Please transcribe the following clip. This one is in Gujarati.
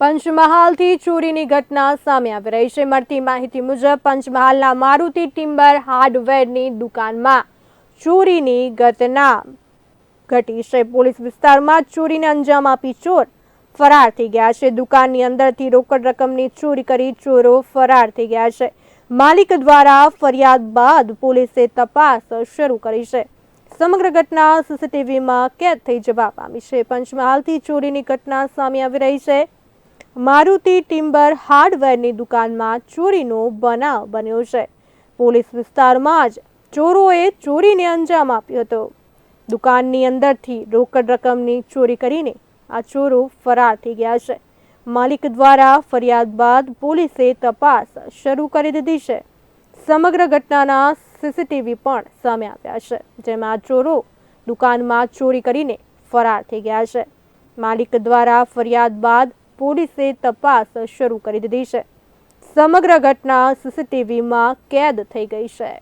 પંચમહાલથી ચોરીની ઘટના સામે આવી રહી છે. મળતી માહિતી મુજબ, પંચમહાલના મારુતિ ટિમ્બર હાર્ડવેરની દુકાનમાં ચોરીની ઘટના ઘટી છે. પોલીસ વિસ્તારમાં ચોરીને અંજામ આપી ચોર ફરાર થઈ ગયા છે. દુકાનની અંદરથી રોકડ રકમની ચોરી કરી ચોરો ફરાર થઈ ગયા છે. માલિક દ્વારા ફરિયાદ બાદ પોલીસે તપાસ શરૂ કરી છે. સમગ્ર ઘટના સીસીટીવીમાં કેદ થઈ જવા પામી છે. પંચમહાલથી ચોરીની ઘટના સામે આવી રહી છે. મારુતિ ટિમ્બર હાર્ડવેરની દુકાનમાં ચોરીનો બનાવ બન્યો છે. પોલીસ વિસ્તારમાં જ ચોરોએ ચોરીને અંજામ આપ્યો હતો. દુકાનની અંદરથી રોકડ રકમની ચોરી કરીને આ ચોરો ફરાર થઈ ગયા છે. માલિક દ્વારા ફરિયાદ બાદ પોલીસે તપાસ શરૂ કરી દીધી છે. સમગ્ર ઘટનાના સીસીટીવી પણ સામે આવ્યા છે, જેમાં ચોરો દુકાનમાં ચોરી કરીને ફરાર થઈ ગયા છે. માલિક દ્વારા ફરિયાદ બાદ પોલીસે તપાસ શરૂ કરી દીધી છે. સમગ્ર ઘટના સીસીટીવીમાં કેદ થઈ ગઈ છે.